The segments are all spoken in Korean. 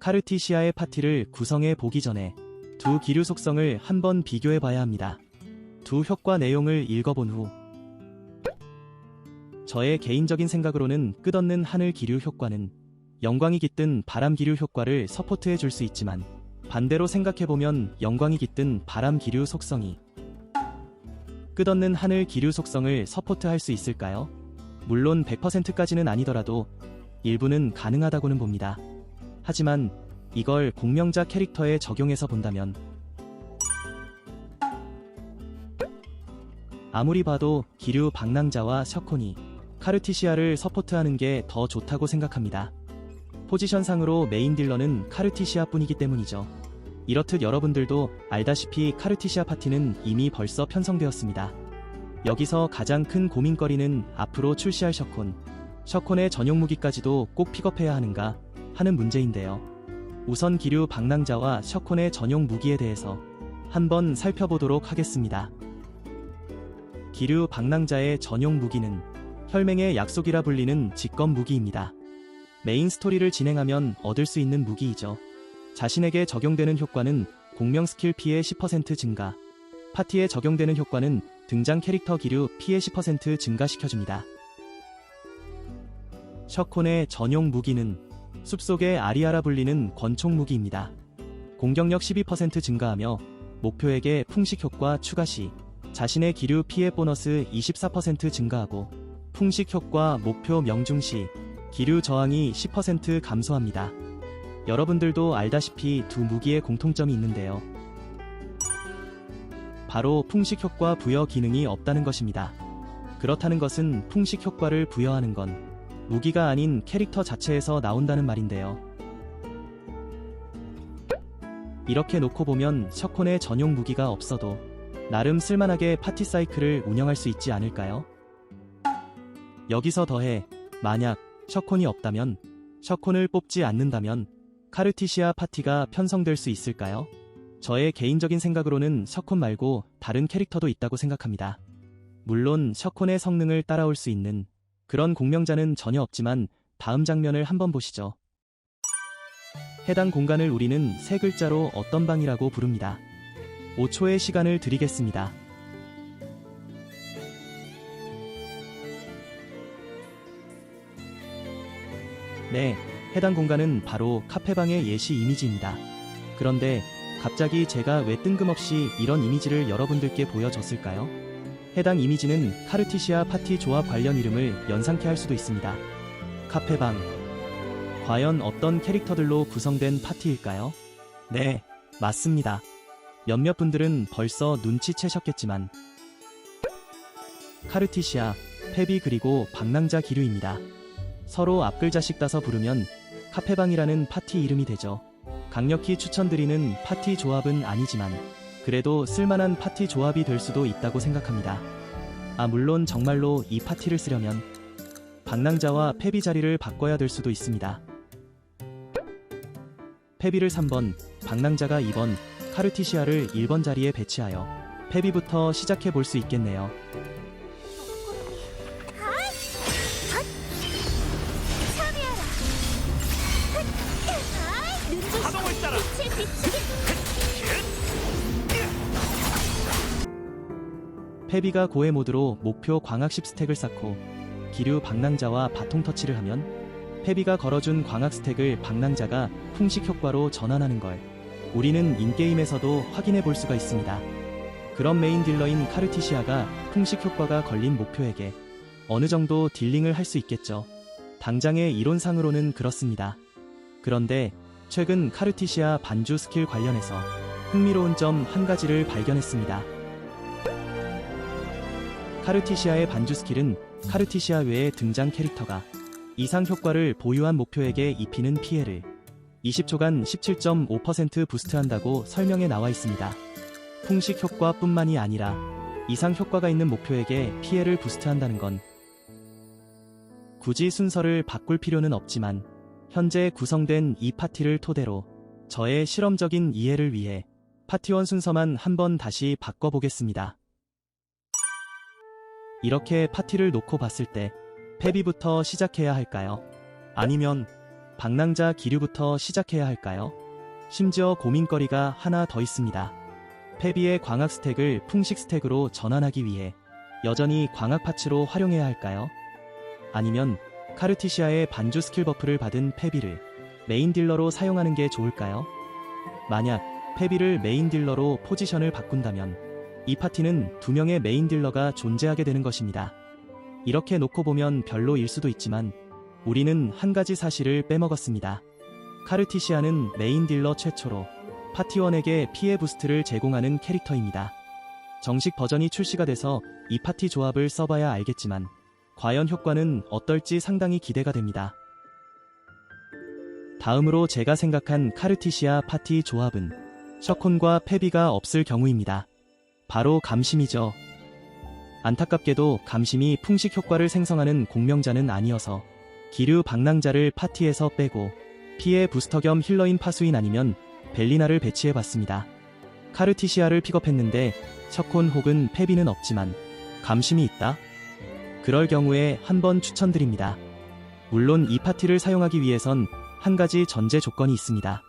카르티시아의 파티를 구성해 보기 전에 두 기류 속성을 한번 비교해 봐야 합니다. 두 효과 내용을 읽어본 후 저의 개인적인 생각으로는 끝없는 하늘 기류 효과는 영광이 깃든 바람 기류 효과를 서포트해 줄 수 있지만 반대로 생각해보면 영광이 깃든 바람 기류 속성이 끝없는 하늘 기류 속성을 서포트할 수 있을까요? 물론 100%까지는 아니더라도 일부는 가능하다고는 봅니다. 하지만 이걸 공명자 캐릭터에 적용해서 본다면 아무리 봐도 기류 방랑자와 셔콘이 카르티시아를 서포트하는 게 더 좋다고 생각합니다. 포지션상으로 메인 딜러는 카르티시아 뿐이기 때문이죠. 이렇듯 여러분들도 알다시피 카르티시아 파티는 이미 벌써 편성되었습니다. 여기서 가장 큰 고민거리는 앞으로 출시할 셔콘, 셔콘의 전용 무기까지도 꼭 픽업해야 하는가 하는 문제인데요. 우선 기류 방랑자와 셔콘의 전용 무기에 대해서 한번 살펴보도록 하겠습니다. 기류 방랑자의 전용 무기는 혈맹의 약속이라 불리는 직검 무기입니다. 메인 스토리를 진행하면 얻을 수 있는 무기이죠. 자신에게 적용되는 효과는 공명 스킬 피해 10% 증가, 파티에 적용되는 효과는 등장 캐릭터 기류 피해 10% 증가시켜줍니다. 셔콘의 전용 무기는 숲속의 아리아라 불리는 권총 무기입니다. 공격력 12% 증가하며 목표에게 풍식 효과 추가 시 자신의 기류 피해 보너스 24% 증가하고 풍식 효과 목표 명중 시 기류 저항이 10% 감소합니다. 여러분들도 알다시피 두 무기의 공통점이 있는데요. 바로 풍식 효과 부여 기능이 없다는 것입니다. 그렇다는 것은 풍식 효과를 부여하는 건 무기가 아닌 캐릭터 자체에서 나온다는 말인데요. 이렇게 놓고 보면 셔콘의 전용 무기가 없어도 나름 쓸만하게 파티 사이클을 운영할 수 있지 않을까요? 여기서 더해 만약 셔콘이 없다면 셔콘을 뽑지 않는다면 카르티시아 파티가 편성될 수 있을까요? 저의 개인적인 생각으로는 셔콘 말고 다른 캐릭터도 있다고 생각합니다. 물론 셔콘의 성능을 따라올 수 있는 그런 공명자는 전혀 없지만 다음 장면을 한번 보시죠. 해당 공간을 우리는 세 글자로 어떤 방이라고 부릅니다. 5초의 시간을 드리겠습니다. 네, 해당 공간은 바로 카페방의 예시 이미지입니다. 그런데 갑자기 제가 왜 뜬금없이 이런 이미지를 여러분들께 보여줬을까요? 해당 이미지는 카르티시아 파티 조합 관련 이름을 연상케 할 수도 있습니다. 카페방. 과연 어떤 캐릭터들로 구성된 파티일까요? 네, 맞습니다. 몇몇 분들은 벌써 눈치채셨겠지만 카르티시아, 페비 그리고 방랑자 기류입니다. 서로 앞글자씩 따서 부르면 카페방이라는 파티 이름이 되죠. 강력히 추천드리는 파티 조합은 아니지만 그래도 쓸만한 파티 조합이 될 수도 있다고 생각합니다. 아, 물론 정말로 이 파티를 쓰려면 방랑자와 페비 자리를 바꿔야 될 수도 있습니다. 페비를 3번, 방랑자가 2번, 카르티시아를 1번 자리에 배치하여 페비부터 시작해 볼 수 있겠네요. 파동을 따라. 페비가 고해 모드로 목표 광학 10스택을 쌓고 기류 방랑자와 바통 터치를 하면 페비가 걸어준 광학 스택을 방랑자가 풍식 효과로 전환하는 걸 우리는 인게임에서도 확인해 볼 수가 있습니다. 그런 메인 딜러인 카르티시아가 풍식 효과가 걸린 목표에게 어느 정도 딜링을 할 수 있겠죠. 당장의 이론상으로는 그렇습니다. 그런데 최근 카르티시아 반주 스킬 관련해서 흥미로운 점 한 가지를 발견했습니다. 카르티시아의 반주 스킬은 카르티시아 외의 등장 캐릭터가 이상 효과를 보유한 목표에게 입히는 피해를 20초간 17.5% 부스트한다고 설명에 나와 있습니다. 풍식 효과뿐만이 아니라 이상 효과가 있는 목표에게 피해를 부스트한다는 건 굳이 순서를 바꿀 필요는 없지만 현재 구성된 이 파티를 토대로 저의 실험적인 이해를 위해 파티원 순서만 한번 다시 바꿔보겠습니다. 이렇게 파티를 놓고 봤을 때 페비부터 시작해야 할까요? 아니면 방랑자 기류부터 시작해야 할까요? 심지어 고민거리가 하나 더 있습니다. 페비의 광학 스택을 풍식 스택으로 전환하기 위해 여전히 광학 파츠로 활용해야 할까요? 아니면 카르티시아의 반주 스킬 버프를 받은 페비를 메인 딜러로 사용하는 게 좋을까요? 만약 페비를 메인 딜러로 포지션을 바꾼다면 이 파티는 두 명의 메인 딜러가 존재하게 되는 것입니다. 이렇게 놓고 보면 별로일 수도 있지만 우리는 한 가지 사실을 빼먹었습니다. 카르티시아는 메인 딜러 최초로 파티원에게 피해 부스트를 제공하는 캐릭터입니다. 정식 버전이 출시가 돼서 이 파티 조합을 써봐야 알겠지만 과연 효과는 어떨지 상당히 기대가 됩니다. 다음으로 제가 생각한 카르티시아 파티 조합은 셔콘과 페비가 없을 경우입니다. 바로 감심이죠. 안타깝게도 감심이 풍식 효과를 생성하는 공명자는 아니어서 기류 방랑자를 파티에서 빼고 피해 부스터 겸 힐러인 파수인 아니면 벨리나를 배치해봤습니다. 카르티시아를 픽업했는데 셔콘 혹은 페비는 없지만 감심이 있다? 그럴 경우에 한번 추천드립니다. 물론 이 파티를 사용하기 위해선 한 가지 전제 조건이 있습니다.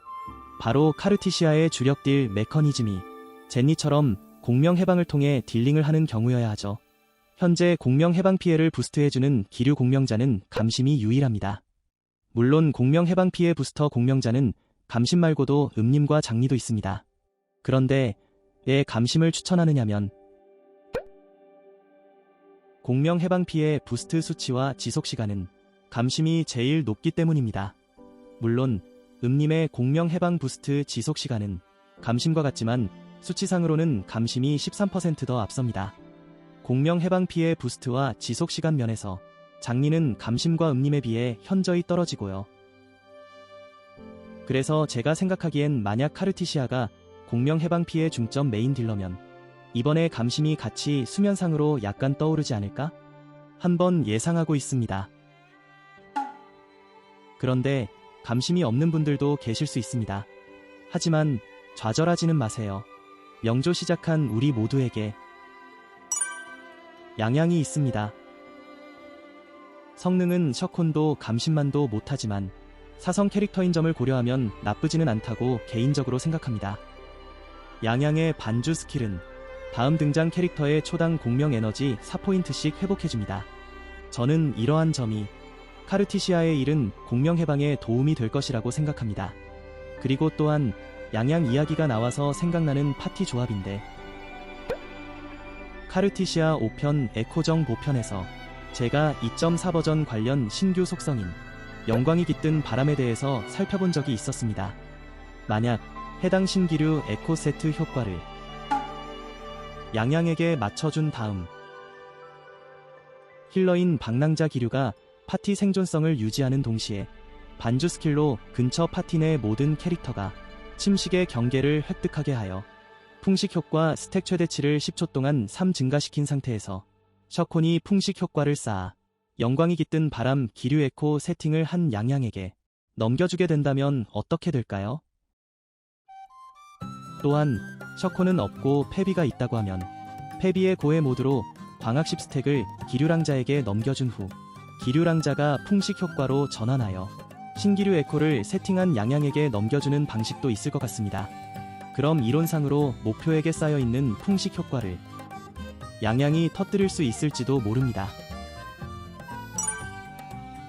바로 카르티시아의 주력 딜 메커니즘이 제니처럼 공명 해방을 통해 딜링을 하는 경우여야 하죠. 현재 공명 해방 피해를 부스트해주는 기류 공명자는 감심이 유일합니다. 물론 공명 해방 피해 부스터 공명자는 감심 말고도 음림과 장리도 있습니다. 그런데 왜 감심을 추천하느냐면 공명 해방 피해 부스트 수치와 지속 시간은 감심이 제일 높기 때문입니다. 물론 음림의 공명 해방 부스트 지속 시간은 감심과 같지만 수치상으로는 감심이 13%더 앞섭니다. 공명 해방 피해 부스트와 지속 시간 면에서 장리는 감심과 음림에 비해 현저히 떨어지고요. 그래서 제가 생각하기엔 만약 카르티시아가 공명 해방 피해 중점 메인 딜러면 이번에 감심이 같이 수면상으로 약간 떠오르지 않을까? 한번 예상하고 있습니다. 그런데 감심이 없는 분들도 계실 수 있습니다. 하지만 좌절하지는 마세요. 명조 시작한 우리 모두에게 양양이 있습니다. 성능은 셔콘도 감심만도 못하지만 사성 캐릭터인 점을 고려하면 나쁘지는 않다고 개인적으로 생각합니다. 양양의 반주 스킬은 다음 등장 캐릭터의 초당 공명 에너지 4포인트씩 회복해줍니다. 저는 이러한 점이 카르티시아의 일은 공명 해방에 도움이 될 것이라고 생각합니다. 그리고 또한 양양 이야기가 나와서 생각나는 파티 조합인데 카르티시아 5편 에코정 보편에서 제가 2.4 버전 관련 신규 속성인 영광이 깃든 바람에 대해서 살펴본 적이 있었습니다. 만약 해당 신기류 에코 세트 효과를 양양에게 맞춰준 다음 힐러인 방랑자 기류가 파티 생존성을 유지하는 동시에 반주 스킬로 근처 파티 내 모든 캐릭터가 침식의 경계를 획득하게 하여 풍식 효과 스택 최대치를 10초 동안 3 증가시킨 상태에서 셔콘이 풍식 효과를 쌓아 영광이 깃든 바람 기류 에코 세팅을 한 양양에게 넘겨주게 된다면 어떻게 될까요? 또한 셔콘은 없고 페비가 있다고 하면 페비의 고해 모드로 광학십 스택을 기류랑자에게 넘겨준 후 기류랑자가 풍식 효과로 전환하여 신기류 에코를 세팅한 양양에게 넘겨주는 방식도 있을 것 같습니다. 그럼 이론상으로 목표에게 쌓여있는 풍식 효과를 양양이 터뜨릴 수 있을지도 모릅니다.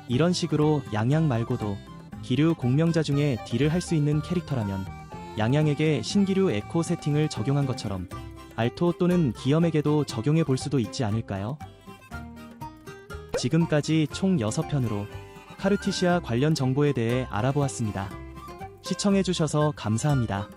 이런 식으로 양양 말고도 기류 공명자 중에 딜을 할 수 있는 캐릭터라면 양양에게 신기류 에코 세팅을 적용한 것처럼 알토 또는 기염에게도 적용해 볼 수도 있지 않을까요? 지금까지 총 6편으로 카르티시아 관련 정보에 대해 알아보았습니다. 시청해주셔서 감사합니다.